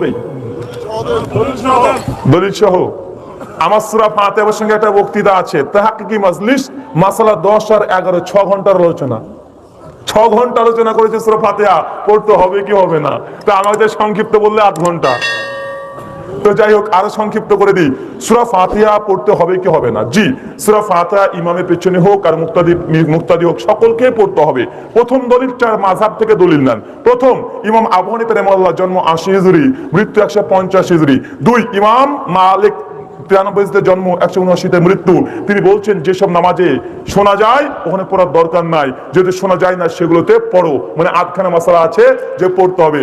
বলবেই দলিল সহ। আমার সুরা ফাতেহার সঙ্গে একটা বক্তৃতা আছে। তাহাকি মাজলিস মাসালা দশ আর এগারো ছ ঘণ্টার আলোচনা। ছ ঘণ্টা আলোচনা করেছে সুরা ফাতেহা। পড়তে হবে কি হবে না? তা আমাদের সংক্ষিপ্ত বললে আধ ঘণ্টা। তো যাই হোক, আরও সংক্ষিপ্ত করে দিই। সুরা ফাতিহা পড়তে হবে কি হবে না? জি, সুরা ফাতিহা ইমামের পেছনে হোক আর মুক্তাদি মুক্তাদি হোক, সকলকে পড়তে হবে। প্রথম দলিল চার মাঝাব থেকে দলিল নেন। প্রথম, ইমাম আবু হানিফা রাহিমাহুল্লাহ, জন্ম আশি হিজরি, মৃত্যু একশো পঞ্চাশ হিজুরি। দুই, ইমাম মালিক তিরানব্বই জন্ম, একশো উনআশিতে মৃত্যু। তিনি বলছেন, যেসব নামাজে শোনা যায়, ওখানে পড়ার দরকার নাই। যদি শোনা যায় না, সেগুলোতে পড়ো। মানে আধখানা মশলা আছে যে পড়তে হবে।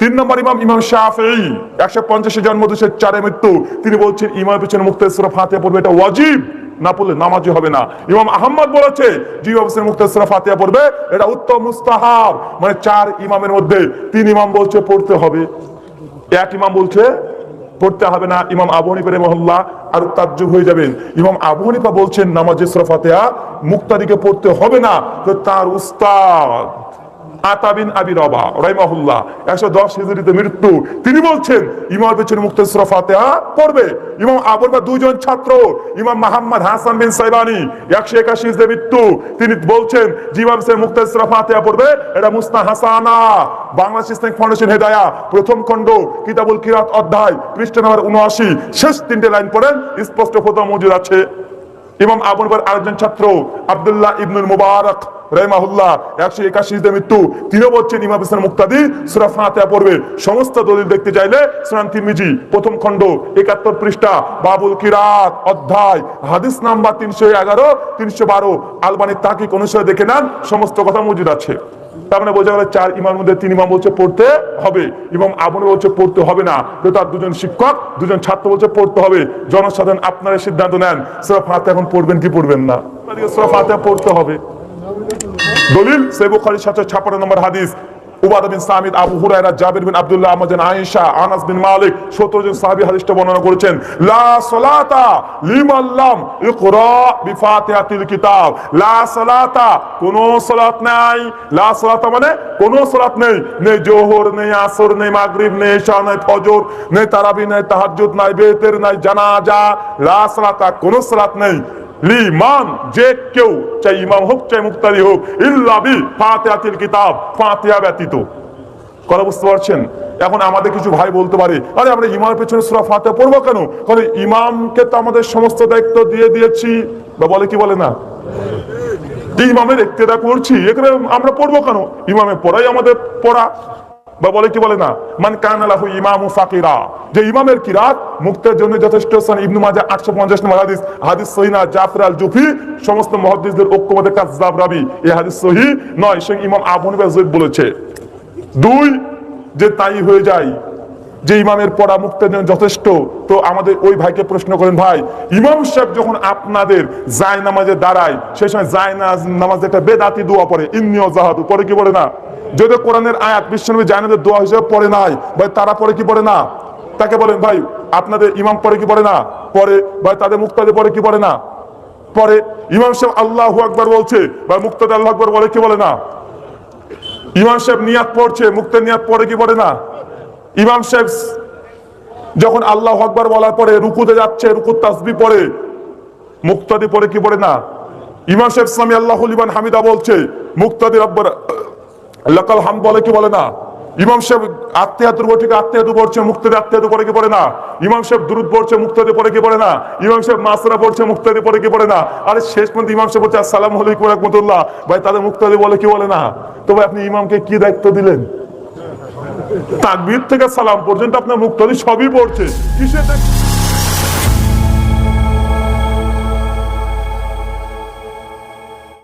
তিন নম্বর ইমাম ইমাম শাফেই একশো পঞ্চাশে জন্ম, দুশো চারে মৃত্যু। তিনি বলছেন ইমামের পেছনে মুক্ত সুরা পড়বে, এটা ওয়াজিব। না পড়লে নামাজি হবে না। ইমাম আহমদ বলেছে, যে ইমাম মুক্ত সুরা ফাতিহা পড়বে, এটা উত্তম, মুস্তাহাব। মানে চার ইমামের মধ্যে তিন ইমাম বলছে, পড়তে হবে। এক ইমাম বলছে, পড়তে হবে না। ইমাম আবু হানিফা রহমল্লাহ আর তাজ্জুব হয়ে যাবেন। ইমাম আবু হানিফা বলছেন নামাজে সুরা ফাতিহা মুক্তাদিকে পড়তে হবে না। তো তার উস্তাদ আতাবিন আবি রবা রাইমাহুল্লাহ একশো দশ মৃত্যু। তিনি বলছেন ইমাম পেছনে মুক্ত সুরা ফাতিহা পড়বে। ইমাম আবুর বা দুইজন ছাত্র, ইমাম মোহাম্মদ হাসান বিন সাইবানি, একশো একাশি মৃত্যু। তিনি বলছেন, যে ইমাম সে মুক্ত সুরা ফাতিহা পড়বে, এটা মুস্তা হাসানা, বাংলাদেশ ইসলামিক ফাউন্ডেশন হেদায়া, প্রথম খণ্ড, কিতাবুল কিরাত অধ্যায়, পৃষ্ঠ উনআশি শেষ তিনটে লাইন পড়েন, স্পষ্ট ফটো মজুদ আছে। ইমাম আবুল বার আরেকজন ছাত্র, আবদুল্লাহ ইবনুল মুবারক রহমাহুল্লাহ, একশো একাশিতে মৃত্যু, তিনিও ইমাম ইসলাম মুক্তাদি সুরা ফাতিহা পড়বে। সমস্ত দলিল দেখতে চাইলে সুরান তিরমিজি, প্রথম খণ্ড, একাত্তর পৃষ্ঠা, বাবুল কিরাত, অধ্যায়, হাদিস নাম্বার তিনশো এগারো, তিনশো বারো, আলবানি তাকিক অনুসারে দেখে নেন, সমস্ত কথা মজুদ আছে। তার মানে বোঝা গেল চার ইমার মধ্যে তিন ইমাম বলছে পড়তে হবে এবং আবুল বলছে পড়তে হবে না তার দুজন শিক্ষক, দুজন ছাত্র বলছে পড়তে হবে। জনসাধারণ আপনারা সিদ্ধান্ত নেন, সুরা ফাতিহা এখন পড়বেন কি পড়বেন না? সুরা ফাতিহা পড়তে হবে। দলিল সে বুখারী 756 নম্বর হাদিস। Ubada bin Samit, Abu Hurairah, Jabir bin Abdullah, Amazon Aisha, Anas bin Malik 17 জন সাহাবী হাদিসটা বর্ণনা করেছেন। লা সালাতা ইকরা বিফাতিহাতিল কিতাব। লা সালাতা, কোন সালাত নাই। লা সালাতা মানে কোন সালাত নেই। নেই জোহর, নেই আসর, নেই মাগরিব, নেই ইশা নেই ফজর, নেই তারাবি, নেই তাহাজ্জুদ, নাই বেতের, নাই জানাজা। লা সালাতা, কোন সালাত নেই। লিমান, যে কেউ চাই ইমাম হোক, চাই মুক্তারি হোক ইল্লাবি কিতাব ব্যতীত। কথা বুঝতে পারছেন? এখন আমাদের কিছু ভাই বলতে পারে, আরে, আমরা ইমামের পেছনে সূরা ফাতিহা পড়ব কেন? কারণ ইমামকে তো আমাদের সমস্ত দায়িত্ব দিয়ে দিয়েছি। বা বলে কি বলে না? ইমামের ইক্তেদা করছি এখানে আমরা পড়ব কেন? ইমামের পড়াই আমাদের পড়া। বা বলে কি বলে না? মান কান আলাহু ইমামু ফাকিরা। যে ইমামের কিরাত মুক্তের জন্য যথেষ্ট সান ইবনু মাজাহ 850 নম্বর হাদিস হাদিস সহিহ না জাফর আল জুফি সমস্ত মুহাদ্দিসদের ঐক্যমতে কাযযাব রাবি এই হাদিস সহিহ নয় সে ইমাম আবু হানিফা বলেছে। দুই, যে তাই হয়ে যায় যে ইমামের পড়া জন্য যথেষ্ট, তো আমাদের ওই ভাইকে প্রশ্ন করেন, ভাই, ইমাম সাহেব যখন আপনাদের জায় নামাজে দাঁড়ায়, সেই সময় জায় নামাজ একটা বেদাতি দোয়া পড়ে, ইন্নিও জাহাদু পরে কি পড়ে না? যদি কোরআনের আয়াত বিশ্বনবী জায়নাদের দোয়া হিসেবে পড়ে নাই, ভাই তারা পরে কি পড়ে না? তাকে বলেন, ভাই, আপনাদের ইমাম পরে কি পড়ে না? পরে ভাই তাদের মুক্তাদে পরে কি পড়ে না? পরে ইমাম সাহেব আল্লাহ আকবর বলছে বা মুক্তাদে আল্লাহ আকবার বলে কি বলে না? ইমাম সাহেব নিয়াত পড়ছে মুক্তের নিয়াত পরে কি পড়ে না? ইমাম সাহেব যখন আল্লাহ আকবার বলার পরে রুকুতে যাচ্ছে রুকু তাসবি পরে মুক্তাদি পরে কি পড়ে না? ইমাম সাহেব সামি আল্লাহ ইমান হামিদা বলছে, মুক্তাদি রব্বর লাকাল হাম বলে কি বলে না? ইমাম সাহেব আত্মীয়াতুর বটিকে আত্মীয়াতু পড়ছে মুক্তাদি আত্মীয়াতু পড়ে কি পড়ে না? ইমাম সাহেব দুরুদ পড়ছে মুক্তাদি পড়ে কি পড়ে না? ইমাম সাহেব মাসরা পড়ছে মুক্তাদি পরে কি পড়ে না? আরে শেষ পর্যন্ত ইমাম সাহেব বলছে, আসসালামু আলাইকুম রাহমাতুল্লাহ। ভাই, তাদের মুক্তাদি বলে কি বলে না? তো ভাই, আপনি ইমামকে কি দায়িত্ব দিলেন? তাকবীর থেকে সালাম পর্যন্ত আপনার মুক্তি সবই পড়ছে কিসে দায়িত্ব?